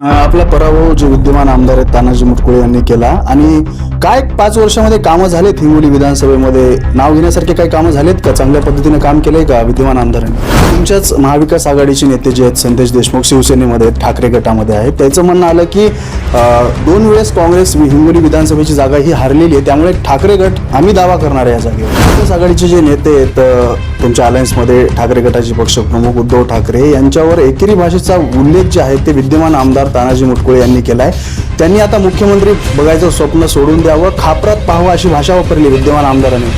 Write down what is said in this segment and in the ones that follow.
आपला पराभव जे विद्यमान आमदार आहेत तानाजी मुटकुळे यांनी केला. आणि काय पाच वर्षामध्ये कामं झालेत हिंगोली विधानसभेमध्ये? नाव घेण्यासारखे काही कामं झालेत का? चांगल्या पद्धतीने काम केलंय का विद्यमान आमदारांनी? तुमच्याच महाविकास आघाडीचे नेते जे आहेत संदेश देशमुख शिवसेनेमध्ये ठाकरे गटामध्ये आहेत त्याचं म्हणणं आलं की दोन वेळेस काँग्रेस हिंगोली विधानसभेची जागा ही हारलेली आहे. त्यामुळे ठाकरे गट आम्ही दावा करणार आहे या जागेवर. महाविकास आघाडीचे जे नेते आहेत तुमच्या अलायन्समध्ये ठाकरे गटाचे पक्षप्रमुख उद्धव ठाकरे यांच्यावर एकेरी भाषेचा उल्लेख जे आहे ते विद्यमान आमदार तानाजी मुटकुळे यांनी केला आहे त्यांनी आता मुख्यमंत्री बघायचं स्वप्न सोडून द्यावं खापरात पाहावं अशी भाषा वापरली विद्यमान आमदारांनी.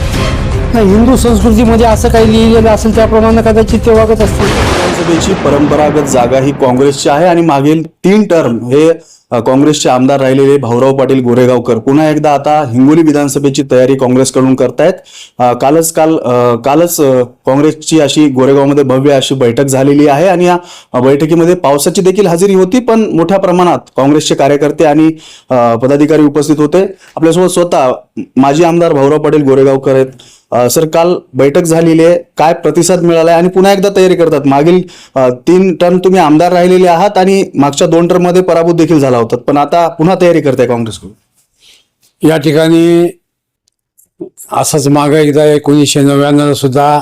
नाही हिंदू संस्कृतीमध्ये असं काही लिहिलेलं असेल त्याप्रमाणे कदाचित ते वागत असतील. विधानसभेची परंपरागत जागा ही काँग्रेसची आहे आणि मागील तीन टर्म हे काँग्रेसचे आमदार राहिलेले भाऊराव पाटील गोरेगावकर. पुन्हा एकदा आता हिंगोली विधानसभेची तयारी काँग्रेसकडून करतायत. कालच काल कालच काँग्रेसची अशी गोरेगावमध्ये भव्य अशी बैठक झालेली आहे आणि या बैठकीमध्ये पावसाची देखील हजेरी होती पण मोठ्या प्रमाणात काँग्रेसचे कार्यकर्ते आणि पदाधिकारी उपस्थित होते. आपल्यासोबत स्वतः माजी आमदार भाऊराव पाटील गोरेगावकर आहेत. सर काल बैठक झालेली आहे. काय प्रतिसाद मिळालाय? आणि पुन्हा एकदा तयारी करतात. मागील तीन टर्म तुम्ही आमदार राहिलेले आहात आणि मागच्या दोन टर्ममध्ये पराभूत देखील झाला होता. पण आता पुन्हा तयारी करताय काँग्रेसकडून. या ठिकाणी असंच मागं एकदा एकोणीसशे नव्याण्णव सुद्धा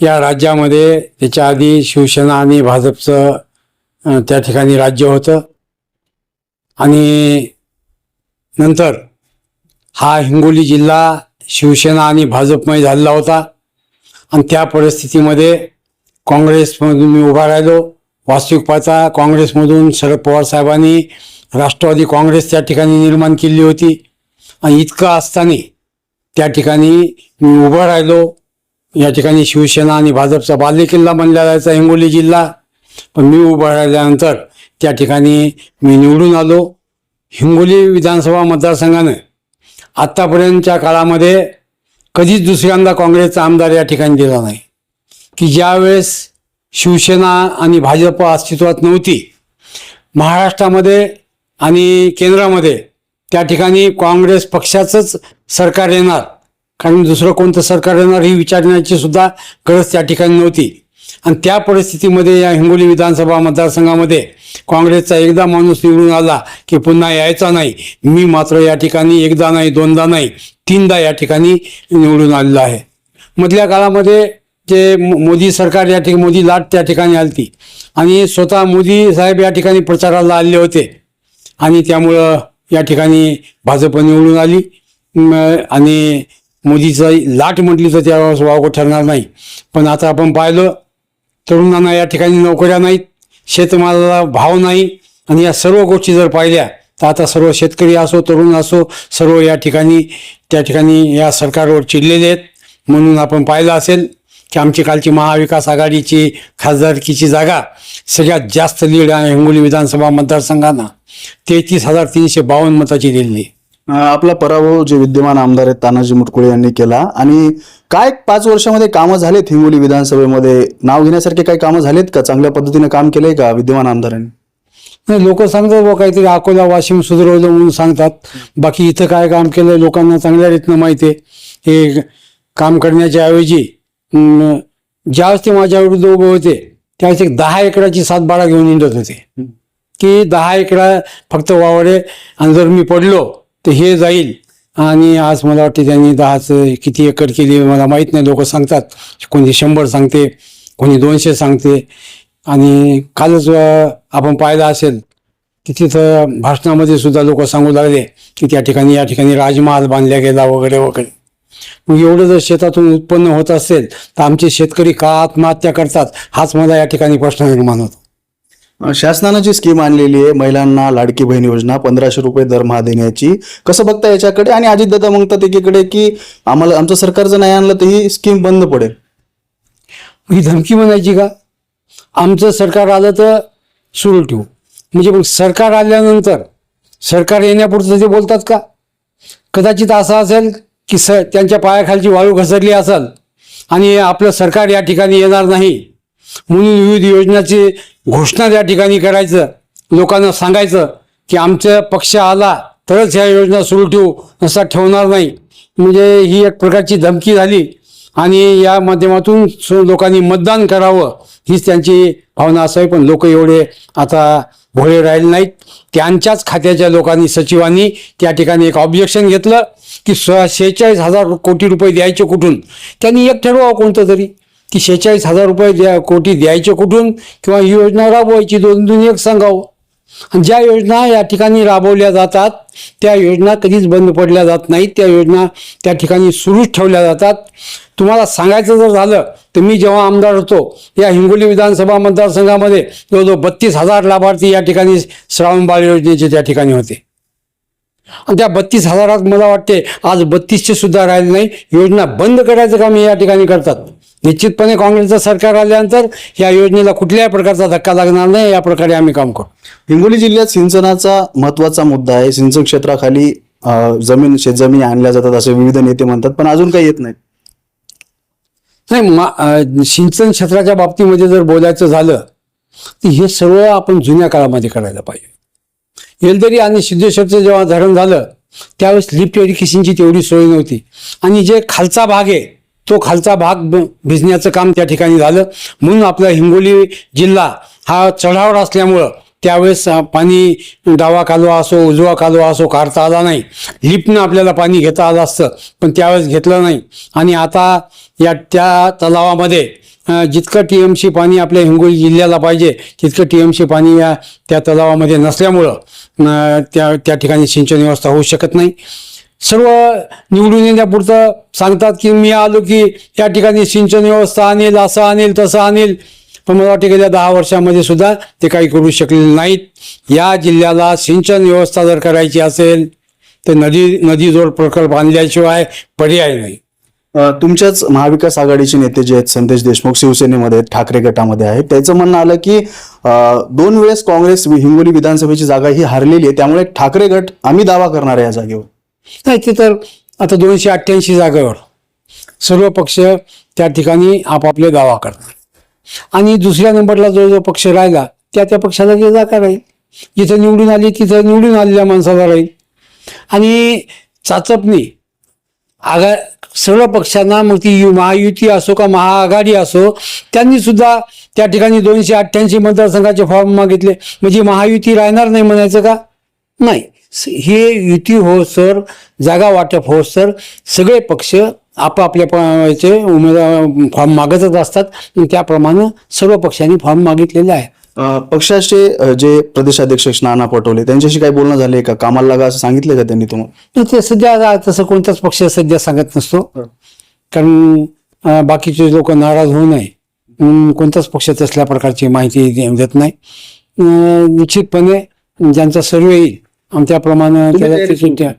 या राज्यामध्ये त्याच्या आधी शिवसेना आणि भाजपचं त्या ठिकाणी राज्य होतं. आणि नंतर हा हिंगोली जिल्हा शिवसेना आणि भाजपमय झालेला होता. आणि त्या परिस्थितीमध्ये काँग्रेसमधून मी उभा राहिलो. वास्तविकपाचा काँग्रेसमधून शरद पवार साहेबांनी राष्ट्रवादी काँग्रेस त्या ठिकाणी निर्माण केली होती. आणि इतकं असताना त्या ठिकाणी मी उभा राहिलो. या ठिकाणी शिवसेना आणि भाजपचा बालेकिल्ला बनला जायचा हिंगोली जिल्हा. पण मी उभा राहिल्यानंतर त्या ठिकाणी मी निवडून आलो. हिंगोली विधानसभा मतदारसंघानं आत्तापर्यंतच्या काळामध्ये कधीच दुसऱ्यांदा काँग्रेसचा आमदार या ठिकाणी दिला नाही. की ज्यावेळेस शिवसेना आणि भाजप अस्तित्वात नव्हती महाराष्ट्रामध्ये आणि केंद्रामध्ये त्या ठिकाणी काँग्रेस पक्षाचंच सरकार येणार. कारण दुसरं कोणतं सरकार येणार ही विचारण्याची सुद्धा गरज त्या ठिकाणी नव्हती. आणि त्या परिस्थितीमध्ये या हिंगोली विधानसभा मतदारसंघामध्ये काँग्रेसचा एकदा माणूस निवडून आला की पुन्हा यायचा नाही. मी मात्र या ठिकाणी एकदा नाही दोनदा नाही तीनदा या ठिकाणी निवडून आलेलो आहे. मधल्या काळामध्ये जे मोदी सरकार या ठिकाणी मोदी लाट त्या ठिकाणी आलती. आणि स्वतः मोदी साहेब या ठिकाणी प्रचाराला आले होते. आणि त्यामुळं या ठिकाणी भाजप निवडून आली. आणि मोदीचा लाट म्हटली तर त्यावेळेस वावगं ठरणार नाही. पण आता आपण पाहिलं तरुणांना या ठिकाणी नोकऱ्या नाहीत शेतमालाला भाव नाही. आणि या सर्व गोष्टी जर पाहिल्या तर आता सर्व शेतकरी असो तरुण असो सर्व या ठिकाणी त्या ठिकाणी या सरकारवर चिडलेले आहेत. म्हणून आपण पाहिलं असेल की आमची कालची महाविकास आघाडीची खासदारकीची जागा सगळ्यात जास्त लीड आहे हिंगोली विधानसभा मतदारसंघांना. तेहतीस हजार तीनशे बावन्न मताची. अ, आपला पराभव जे विद्यमान आमदार आहेत तानाजी मुटकुळे यांनी केला. आणि काय पाच वर्षामध्ये कामं झालेत हिंगोली विधानसभेमध्ये? नाव घेण्यासारखे काही कामं झालेत का? चांगल्या पद्धतीने काम केलंय का विद्यमान आमदारांनी? नाही लोक सांगतात बा काहीतरी अकोला वाशिम सुधारवलं म्हणून सांगतात. बाकी इथं काय काम केलं लोकांना चांगल्या रीतीनं माहिती आहे. हे काम करण्याच्या ऐवजी ज्यावेळेस ते माझ्या विरुद्ध उभे होते त्यावेळेस एक दहा एकराची सातबारा घेऊन हिंडत होते. की दहा एकरा फक्त वावरे आणि जर मी पडलो तर हे जाईल. आणि आज मला वाटते त्यांनी दहाच किती एकर केली मला माहीत नाही लोक सांगतात. कोणी शंभर सांगते कोणी दोनशे सांगते. आणि कालच आपण पाहिलं असेल की तिथं भाषणामध्ये सुद्धा लोक सांगू लागले की त्या ठिकाणी या ठिकाणी राजमहाल बांधला गेला वगैरे वगैरे. मग एवढं जर शेतातून उत्पन्न होत असेल तर आमचे शेतकरी का आत्महत्या करतात हाच मला या ठिकाणी प्रश्न निर्माण होतो. शासनानं जी स्कीम आणलेली आहे महिलांना लाडकी बहीण योजना पंधराशे रुपये दरमहा देण्याची कसं बघता याच्याकडे? आणि अजितदादा म्हणतात एकीकडे की आम्हाला आमचं सरकार जर नाही आणलं तर ही स्कीम बंद पडेल. ही धमकी म्हणायची का? आमचं सरकार आलं तर सुरू ठेवू. म्हणजे मग सरकार आल्यानंतर सरकार येण्यापुरतं ते बोलतात का? कदाचित असं असेल की स त्यांच्या पायाखालची वाळू घसरली असेल आणि आपलं सरकार या ठिकाणी येणार नाही म्हणून विविध योजनाची घोषणा त्या ठिकाणी करायचं लोकांना सांगायचं की आमचा पक्ष आला तरच ह्या योजना सुरू ठेवू असा ठेवणार नाही. म्हणजे ही एक प्रकारची धमकी झाली आणि या माध्यमातून सु- लोकांनी मतदान करावं हीच त्यांची भावना असावी. पण लोक एवढे आता भोळे राहिले नाहीत. त्यांच्याच खात्याच्या लोकांनी सचिवांनी त्या ठिकाणी एक ऑब्जेक्शन घेतलं. की स शेहेचाळीस हजार कोटी रुपये द्यायचे कुठून? त्यांनी एक ठरवावं कोणतं तरी की शेहेचाळीस हजार रुपये द्या कोटी द्यायचे कुठून किंवा ही योजना राबवायची दोन दोन एक सांगावं. आणि ज्या योजना या ठिकाणी राबवल्या जातात त्या योजना कधीच बंद पडल्या जात नाहीत. त्या योजना त्या ठिकाणी सुरूच ठेवल्या जातात. तुम्हाला सांगायचं जर झालं तर मी जेव्हा आमदार होतो या हिंगोली विधानसभा मतदारसंघामध्ये जवळजवळ बत्तीस हजार लाभार्थी या ठिकाणी श्रावण बाळ योजनेचे त्या ठिकाणी होते. आणि त्या बत्तीस हजारात मला वाटते आज बत्तीसचे सुद्धा राहिले नाही. योजना बंद करायचं काम हे या ठिकाणी करतात. निश्चितपणे काँग्रेसचं सरकार आल्यानंतर या योजनेला कुठल्याही प्रकारचा धक्का लागणार नाही या प्रकारे आम्ही काम करू हिंगोली जिल्ह्यात सिंचनाचा महत्त्वाचा मुद्दा आहे. सिंचन क्षेत्राखाली जमीन शेतजमिनी आणल्या जातात असे विविध नेते म्हणतात पण अजून काही येत नाही नाही सिंचन क्षेत्राच्या बाबतीमध्ये जर बोलायचं झालं तर हे सर्व आपण जुन्या काळामध्ये करायला पाहिजे. येलदरी आणि सिद्धेश्वरचं जेव्हा धरण झालं त्यावेळेस लिफ्ट इरिगेशनची तेवढी सोय नव्हती. आणि जे खालचा भाग आहे तो खालचा भाग भिजण्याचं काम त्या ठिकाणी झालं. म्हणून आपला हिंगोली जिल्हा हा चढावर असल्यामुळं त्यावेळेस पाणी डावा कालवा असो उजवा कालवा असो काढता आला नाही. लिफ्टनं आपल्याला पाणी घेता आलं असतं पण त्यावेळेस घेतलं नाही. आणि आता या त्या तलावामध्ये जितकं टी एम सी पाणी आपल्या हिंगोली जिल्ह्याला पाहिजे तितकं टी एम सी पाणी या त्या तलावामध्ये नसल्यामुळं त्या त्या ठिकाणी सिंचन व्यवस्था होऊ शकत नाही. सर्व निवडून येण्यापुरतं सांगतात की मी आलो की या ठिकाणी सिंचन व्यवस्था आणेल असं आणेल तसं आणेल. पण मला वाटतं गेल्या दहा वर्षामध्ये सुद्धा ते काही करू शकलेले नाहीत. या जिल्ह्याला सिंचन व्यवस्था जर करायची असेल तर नदी नदीजोड प्रकल्प आणल्याशिवाय पर्याय नाही. तुमच्याच महाविकास आघाडीचे नेते जे आहेत संदेश देशमुख शिवसेनेमध्ये आहेत, ठाकरे गटामध्ये आहेत त्याचं म्हणणं आलं की दोन वेळेस काँग्रेस हिंगोली विधानसभेची जागा ही हरलेली आहे त्यामुळे ठाकरे गट आम्ही दावा करणार आहे या जागेवर. नाही ते तर आता दोनशे अठ्ठ्याऐंशी जागेवर. सर्व पक्ष त्या ठिकाणी आपापले दावा करतात. आणि दुसऱ्या नंबरला जो जो पक्ष राहिला त्या त्या पक्षाला जागा राहील. जिथं निवडून आली तिथं निवडून आलेल्या माणसाला राहील. आणि चाचपणी आघा सर्व पक्षांना मग ती यु- महायुती असो का महाआघाडी असो त्यांनी सुद्धा त्या ठिकाणी दोनशे अठ्ठ्याऐंशी मतदारसंघाचे फॉर्म मागितले. म्हणजे महायुती राहणार नाही म्हणायचं का? नाही. स- हे युती हो सर. जागा वाटप हो सर. सगळे पक्ष आपापल्या प- याचे उमेदवार फॉर्म मागतच असतात. त्याप्रमाणे सर्व पक्षांनी फॉर्म मागितलेले आहे. पक्षाचे जे प्रदेशाध्यक्ष नाना पटोले त्यांच्याशी काही बोलणं झाले का? कामाला लागा असं सांगितलं का त्यांनी तुम्हाला? ते सध्या तसं कोणताच पक्ष सध्या सांगत नसतो. कारण बाकीचे लोक नाराज होऊ नये. म्हणून कोणताच पक्ष तसल्या प्रकारची माहिती देत नाही. निश्चितपणे ज्यांचा सर्वे येईल सुट्ट्या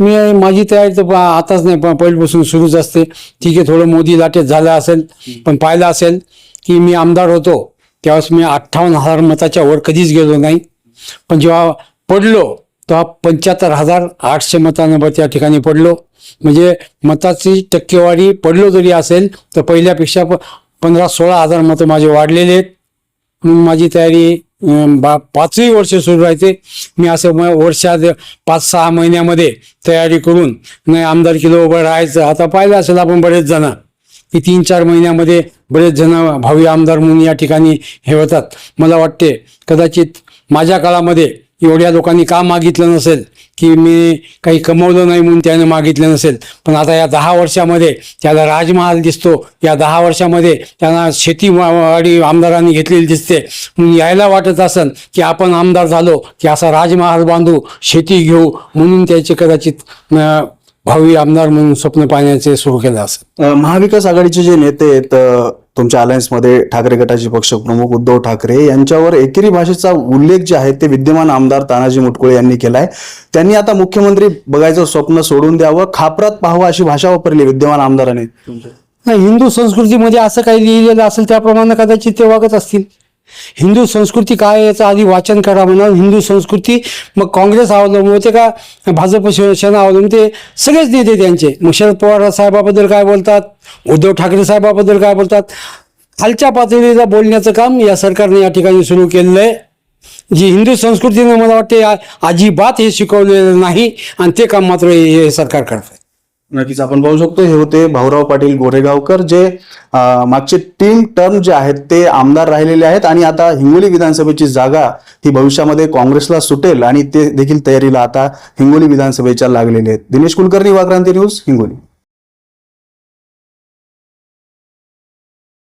मी माझी तयारी तर आताच नाही पण पहिल्यापासून सुरूच असते. ठीक आहे थोडं मोदी लाटेत झालं असेल पण पाहिलं असेल की मी आमदार होतो. त्यावेळेस मी अठ्ठावन्न हजार मताच्या वर कधीच गेलो नाही. पण जेव्हा पडलो तेव्हा पंच्याहत्तर हजार आठशे मतांवर त्या ठिकाणी पडलो. म्हणजे मताची टक्केवारी पडलो जरी असेल तर पहिल्यापेक्षा प- पंधरा सोळा हजार मतं माझे वाढलेले आहेत. म्हणून माझी तयारी बा पाचही वर्ष सुरू राहते मी असं म वर्षात पाच सहा महिन्यामध्ये तयारी करून नाही आमदार किलो उभं राहायचं. आता पाहिलं असेल आपण बरेच जण. की तीन चार महिन्यामध्ये बरेच जण भावी आमदार म्हणून या ठिकाणी हे होतात. मला वाटते कदाचित माझ्या काळामध्ये एवढ्या लोकांनी का मागितलं नसेल की मी काही कमवलं नाही म्हणून त्याने मागितलं नसेल. पण आता या दहा वर्षामध्ये त्याला राजमहाल दिसतो. या दहा वर्षामध्ये त्यांना शेती वाडी आमदारांनी घेतलेली दिसते. म्हणून यायला वाटत असेल की आपण आमदार झालो की असा राजमहाल बांधू शेती घेऊ म्हणून त्याचे कदाचित भावी आमदार म्हणून स्वप्न पाहण्याचे सुरू केलं असेल. अ, महाविकास आघाडीचे जे नेते आहेत तुमच्या अलायन्समध्ये ठाकरे गटाचे पक्षप्रमुख उद्धव ठाकरे यांच्यावर एकेरी भाषेचा उल्लेख जे आहे ते विद्यमान आमदार तानाजी मुटकुळे यांनी केलाय. त्यांनी आता मुख्यमंत्री बघायचं स्वप्न सोडून द्यावं खापरात पाहावं अशी भाषा वापरली विद्यमान आमदारांनी. हिंदू संस्कृतीमध्ये असं काही लिहिलेलं असेल त्याप्रमाणे कदाचित ते वागत असतील. हिंदू संस्कृती काय याचं आधी वाचन करा म्हणा हिंदू संस्कृती मग काँग्रेस अवलंबून होते का? भाजप शिवसेना अवलंबून ते सगळेच नेते त्यांचे. मग शरद पवार साहेबाबद्दल काय बोलतात? उद्धव ठाकरे साहेबाबद्दल काय बोलतात? खालच्या पातळीला बोलण्याचं काम या सरकारने या ठिकाणी सुरू केलेलं आहे. जी हिंदू संस्कृतीने मला वाटते अजिबात हे शिकवलेलं नाही आणि ते काम मात्र हे हे सरकार करत आहे नक्कीच आपण पाहू शकतो हे होते भाऊराव पाटील गोरेगावकर जे मागचे तीन टर्म जे आहेत ते आमदार राहिलेले आहेत आणि आता हिंगोली विधानसभेची जागा ही भविष्यामध्ये काँग्रेसला सुटेल आणि ते देखील तयारीला आता हिंगोली विधानसभेच्या लागलेले आहेत. दिनेश कुलकर्णी वाक्रांती न्यूज हिंगोली.